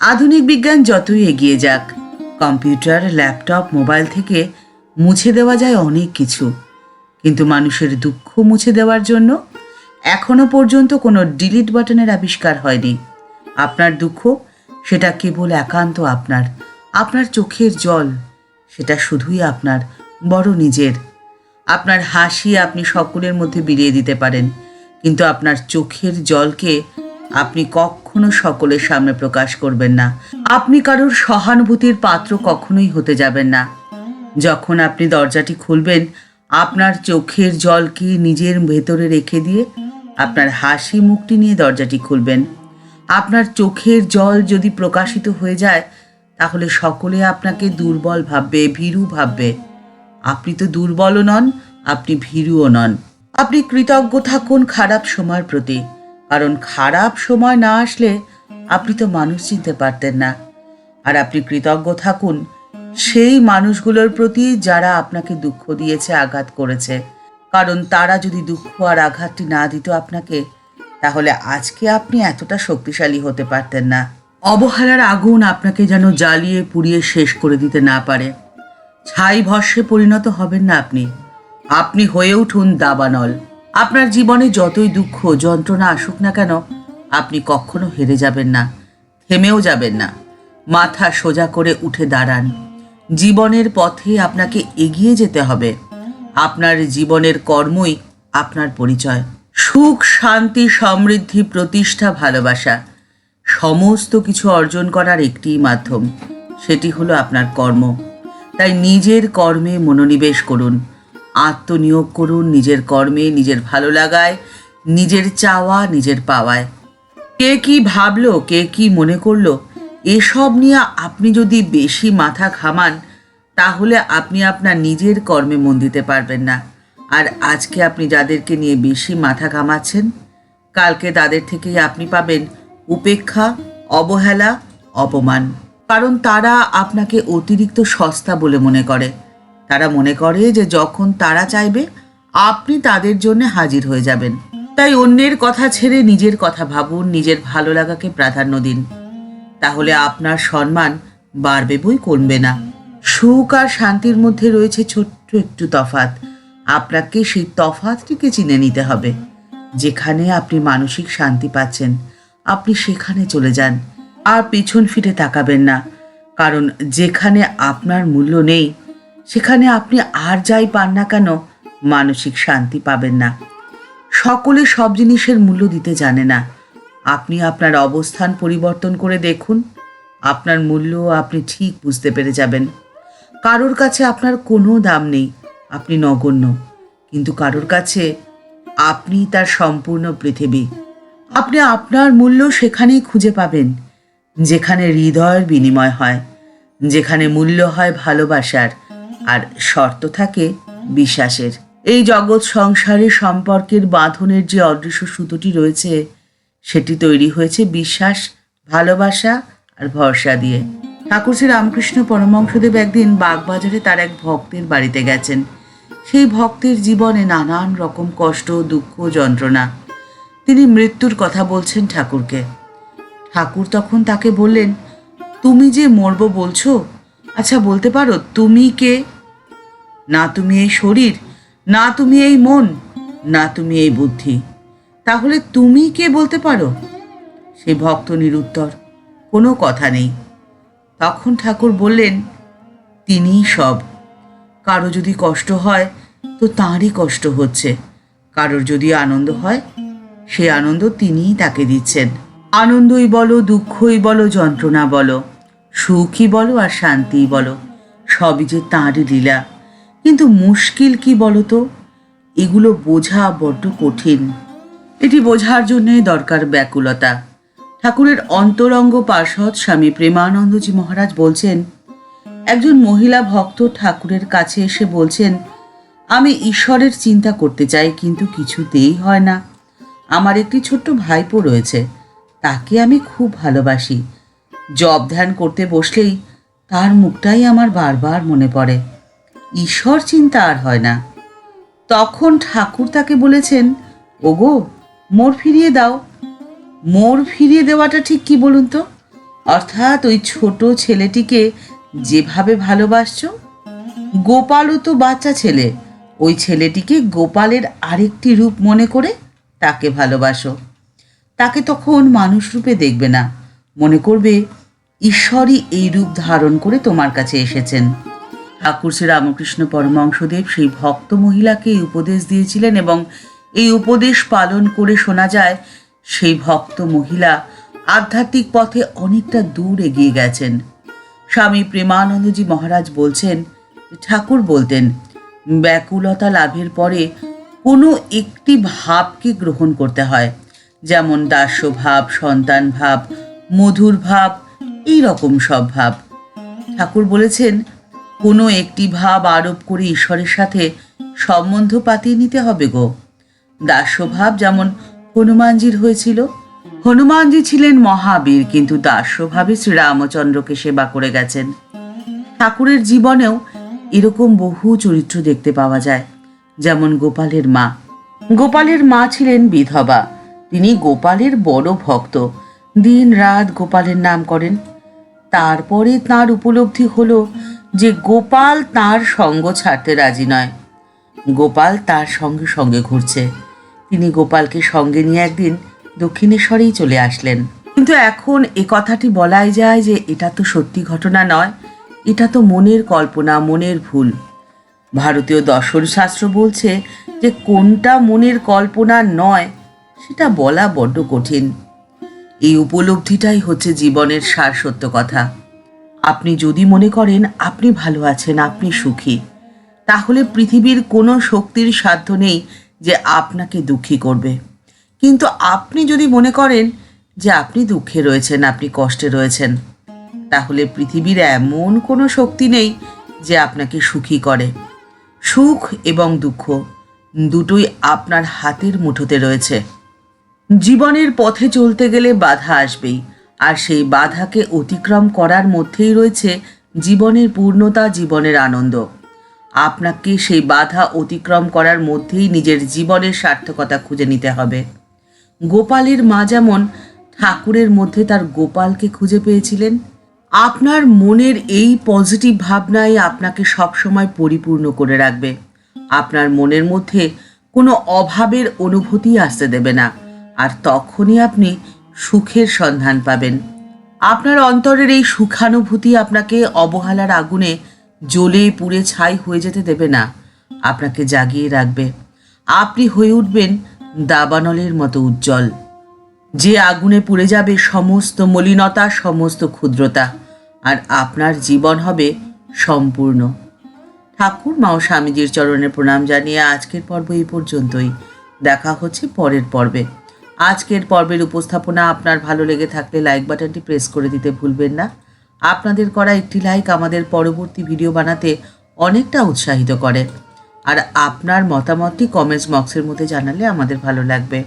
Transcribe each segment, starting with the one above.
আধুনিক বিজ্ঞান যতই এগিয়ে যাক, কম্পিউটার, ল্যাপটপ, মোবাইল থেকে মুছে দেওয়া যায় অনেক কিছু। কিন্তু মানুষের দুঃখ মুছে দেওয়ার জন্য এখনও পর্যন্ত কোনো ডিলিট বাটনের আবিষ্কার হয়নি। আপনার দুঃখ, সেটা কেবল একান্ত আপনার। আপনার চোখের জল, সেটা শুধুই আপনার বড় নিজের। আপনার হাসি আপনি সকলের মধ্যে বিলিয়ে দিতে পারেন, কিন্তু আপনার চোখের জলকে আপনি কখনো সকলের সামনে প্রকাশ করবেন না। আপনি কারোর সহানুভূতির পাত্র কখনোই হতে যাবেন না। যখন আপনি দরজাটি খুলবেন, আপনার চোখের জলকে নিজের ভেতরে রেখে দিয়ে আপনার হাসি মুখটি নিয়ে দরজাটি খুলবেন। আপনার চোখের জল যদি প্রকাশিত হয়ে যায়, তাহলে সকলে আপনাকে দুর্বল ভাববে, ভীরু ভাববে। আপনি তো দুর্বলও নন, আপনি ভীরুও নন। আপনি কৃতজ্ঞ থাকুন খারাপ সময়ের প্রতি। কারণ খারাপ সময় না আসলে আপনি তো মানুষ চিনতে পারতেন না। আর আপনি কৃতজ্ঞ থাকুন, সেই মানুষগুলোর প্রতি যারা আপনাকে দুঃখ দিয়েছে, আঘাত করেছে। কারণ তারা যদি দুঃখ আর আঘাতটি না দিত আপনাকে, তাহলে আজকে আপনি এতটা শক্তিশালী হতে পারতেন না। অবহেলার আগুন আপনাকে যেন জ্বালিয়ে পুড়িয়ে শেষ করে দিতে না পারে। ছাই ভস্যে পরিণত হবেন না আপনি। আপনি হয়ে উঠুন দাবানল। আপনার জীবনে যতই দুঃখ, যন্ত্রণা আসুক না কেন, আপনি কখনো হেরে যাবেন না, থেমেও যাবেন না। মাথা সোজা করে উঠে দাঁড়ান। জীবনের পথে আপনাকে এগিয়ে যেতে হবে। আপনার জীবনের কর্মই আপনার পরিচয়। সুখ, শান্তি, সমৃদ্ধি, প্রতিষ্ঠা, ভালোবাসা, সমস্ত কিছু অর্জন করার একটিই মাধ্যম। সেটি হলো আপনার কর্ম। তাই নিজের কর্মে মনোনিবেশ করুন। আত্মনিয়োগ করুন, নিজের কর্মে নিজের ভালো লাগায়, নিজের চাওয়া নিজের পাওয়ায়। কে কি ভাবলো, কে কি মনে করল? এসব নিয়ে আপনি যদি বেশি মাথা ঘামান, তাহলে আপনি আপনার নিজের কর্মে মন দিতে পারবেন না। আর আজকে আপনি যাদেরকে নিয়ে বেশি মাথা ঘামাচ্ছেন, কালকে তাদের থেকেই আপনি পাবেন উপেক্ষা, অবহেলা, অপমান। কারণ তারা আপনাকে অতিরিক্ত সস্তা বলে মনে করে। তারা মনে করে যে যখন তারা চাইবে, আপনি তাদের জন্য হাজির হয়ে যাবেন। তাই অন্যের কথা ছেড়ে নিজের কথা ভাবুন, নিজের ভালো লাগাকে প্রাধান্য দিন। তাহলে আপনার সম্মান বাড়বে বই কমবে না। সুখ আর শান্তির মধ্যে রয়েছে ছোট্ট একটু তফাত আপনাকে সেই তফাতটিকে চিনে নিতে হবে। যেখানে আপনি মানসিক শান্তি পাচ্ছেন, আপনি সেখানে চলে যান। আর পিছন ফিরে তাকাবেন না। কারণ যেখানে আপনার মূল্য নেই সেখানে আপনি আর যাই পান না কেন, মানসিক শান্তি পাবেন না। সকলে সব জিনিসের মূল্য দিতে জানে না। আপনি আপনার অবস্থান পরিবর্তন করে দেখুন। আপনার মূল্য আপনি ঠিক বুঝতে পেরে যাবেন। কারোর কাছে আপনার কোনো দাম নেই, আপনি নগণ্য। কিন্তু কারোর কাছে আপনি তার সম্পূর্ণ পৃথিবী। আপনি আপনার মূল্য সেখানেই খুঁজে পাবেন, যেখানে হৃদয়ের বিনিময় হয়, যেখানে মূল্য হয় ভালোবাসার। আর শর্ত থাকে বিশ্বাসের। এই জগৎ সংসারে সম্পর্কের বাঁধনের যে অদৃশ্য সুতোটি রয়েছে, সেটি তৈরি হয়েছে বিশ্বাস, ভালোবাসা আর ভরসা দিয়ে। ঠাকুর শ্রী রামকৃষ্ণ পরমহংসদেব একদিন বাগবাজারে তার এক ভক্তের বাড়িতে গেছেন। সেই ভক্তের জীবনে নানান রকম কষ্ট, দুঃখ, যন্ত্রণা। তিনি মৃত্যুর কথা বলছেন ঠাকুরকে। ঠাকুর তখন তাকে বললেন, তুমি যে মরব বলছো? আচ্ছা বলতে পারো, তুমি কে? না তুমি এই শরীর, না তুমি এই মন, না তুমি এই বুদ্ধি। তাহলে তুমি কে বলতে পারো? সেই ভক্ত নিরুত্তর, কোনো কথা নেই। তখন ঠাকুর বললেন, তিনিই সব। কারও যদি কষ্ট হয়, তো তাঁরই কষ্ট হচ্ছে। কারোর যদি আনন্দ হয়, সে আনন্দ তিনিই তাকে দিচ্ছেন। আনন্দই বলো, দুঃখই বলো, যন্ত্রণা বলো, সুখই বলো, আর শান্তিই বলো, সবই যে তাঁরই লীলা। কিন্তু মুশকিল কি বলো তো এগুলো বোঝা বড্ড কঠিন। এটি বোঝার জন্যে দরকার ব্যাকুলতা। ঠাকুরের অন্তরঙ্গ পার্ষদ স্বামী প্রেমানন্দজি মহারাজ বলছেন, একজন মহিলা ভক্ত ঠাকুরের কাছে এসে বলছেন, আমি ঈশ্বরের চিন্তা করতে চাই, কিন্তু কিছুতেই হয় না। আমার একটি ছোট্ট ভাইপো রয়েছে, তাকে আমি খুব ভালোবাসি। জব ধ্যান করতে বসলেই তার মুখটাই আমার বারবার মনে পড়ে। ঈশ্বর চিন্তা আর হয় না। তখন ঠাকুর তাকে বলেছেন, ওগো, মোর ফিরিয়ে দাও। মোর ফিরিয়ে দেওয়াটা ঠিক কি বলুন তো? অর্থাৎ ওই ছোট ছেলেটিকে যেভাবে ভালোবাসছো, গোপালও তো বাচ্চা ছেলে, ওই ছেলেটিকে গোপালের আরেকটি রূপ মনে করে তাকে ভালোবাসো। তাকে তখন মানুষ রূপে দেখবে না। মনে করবে, ঈশ্বরই এই রূপ ধারণ করে তোমার কাছে এসেছেন। ঠাকুর শ্রী রামকৃষ্ণ পরমহংসদেব সেই ভক্ত মহিলাকে এই উপদেশ দিয়েছিলেন এবং এই উপদেশ পালন করে শোনা যায়, সেই ভক্ত মহিলা আধ্যাত্মিক পথে অনেকটা দূর এগিয়ে গেছেন। স্বামী প্রেমানন্দজি মহারাজ বলছেন, ঠাকুর বলতেন, ব্যাকুলতা লাভের পরে কোনো একটি ভাবকে গ্রহণ করতে হয়, যেমন দাস্য ভাব সন্তান ভাব মধুর ভাব এই রকম সব ভাব। ঠাকুর বলেছেন কোনো একটি ভাব আরোপ করে ঈশ্বরের সাথে সম্বন্ধ পাতিয়ে নিতে হবে গো। দাস্যভাব যেমন হনুমানজির হয়েছিল, হনুমানজি ছিলেন মহাবীর, কিন্তু দাস্যভাবে শ্রীরামচন্দ্রকে সেবা করে গেছেন। ঠাকুরের জীবনেও এরকম বহু চরিত্র দেখতে পাওয়া যায়, যেমন গোপালের মা। গোপালের মা ছিলেন বিধবা, তিনি গোপালের বড় ভক্ত দিন রাত গোপালের নাম করেন। তারপরে তার উপলব্ধি হলো যে গোপাল তার সঙ্গ ছাড়তে রাজি নয়। গোপাল তার সঙ্গে সঙ্গে ঘুরছে। তিনি গোপালকে সঙ্গে নিয়ে একদিন দক্ষিণেশ্বরেই চলে আসলেন। কিন্তু এখন এ কথাটি বলাই যায় যে এটা তো সত্যি ঘটনা নয়, এটা তো মনের কল্পনা, মনের ভুল। ভারতীয় দর্শন শাস্ত্র বলছে যে কোনটা মনের কল্পনা নয়, সেটা বলা বড্ড কঠিন। এই উপলব্ধিটাই হচ্ছে জীবনের সার সত্য কথা। আপনি যদি মনে করেন আপনি ভালো আছেন, আপনি সুখী, তাহলে পৃথিবীর কোনো শক্তির সাধ্য নেই যে আপনাকে দুঃখী করবে। কিন্তু আপনি যদি মনে করেন যে আপনি দুঃখে রয়েছেন, আপনি কষ্টে রয়েছেন, তাহলে পৃথিবীর এমন কোনো শক্তি নেই যে আপনাকে সুখী করে। সুখ এবং দুঃখ দুটোই আপনার হাতের মুঠোতে রয়েছে। জীবনের পথে চলতে গেলে বাধা আসবেই। আর সেই বাধাকে অতিক্রম করার মধ্যেই রয়েছে জীবনের পূর্ণতা, জীবনের আনন্দ। আপনাকে সেই বাধা অতিক্রম করার মধ্যেই নিজের জীবনের সার্থকতা খুঁজে নিতে হবে। গোপালের মা যেমন ঠাকুরের মধ্যে তার গোপালকে খুঁজে পেয়েছিলেন, আপনার মনের এই পজিটিভ ভাবনাই আপনাকে সবসময় পরিপূর্ণ করে রাখবে। আপনার মনের মধ্যে কোনো অভাবের অনুভূতি আসতে দেবে না। আর তখনই আপনি সুখের সন্ধান পাবেন। আপনার অন্তরের এই সুখানুভূতি আপনাকে অবহেলার আগুনে জ্বলে পুড়ে ছাই হয়ে যেতে দেবে না। আপনাকে জাগিয়ে রাখবে। আপনি হয়ে উঠবেন দাবানলের মতো উজ্জ্বল। যে আগুনে পুড়ে যাবে সমস্ত মলিনতা, সমস্ত ক্ষুদ্রতা, আর আপনার জীবন হবে সম্পূর্ণ। ঠাকুর, মা ও স্বামীজির চরণে প্রণাম জানিয়ে আজকের পর্ব এই পর্যন্তই। দেখা হচ্ছে পরের পর্বে। আজকের পর্বের উপস্থাপনা। আপনার ভালো লেগে থাকলে লাইক বাটনটি প্রেস করে দিতে ভুলবেন না। আপনাদের করা একটি লাইক আমাদের পরবর্তী ভিডিও বানাতে অনেকটা উৎসাহিত করে। আর আপনার মতামতটি কমেন্টস বক্সের মধ্যে জানালে আমাদের ভালো লাগবে।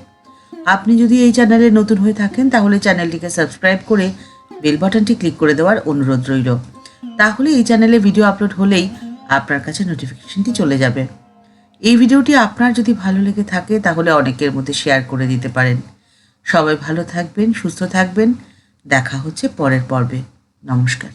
আপনি যদি এই চ্যানেলে নতুন হয়ে থাকেন, তাহলে চ্যানেলটিকে সাবস্ক্রাইব করে বেল বাটনটি ক্লিক করে দেওয়ার অনুরোধ রইল। তাহলে এই চ্যানেলে ভিডিও আপলোড হলেই আপনার কাছে নোটিফিকেশনটি চলে যাবে। এই ভিডিওটি আপনার যদি ভালো লেগে থাকে, তাহলে অনেকের মধ্যে শেয়ার করে দিতে পারেন। সবাই ভালো থাকবেন, সুস্থ থাকবেন। দেখা হচ্ছে পরের পর্বে। নমস্কার।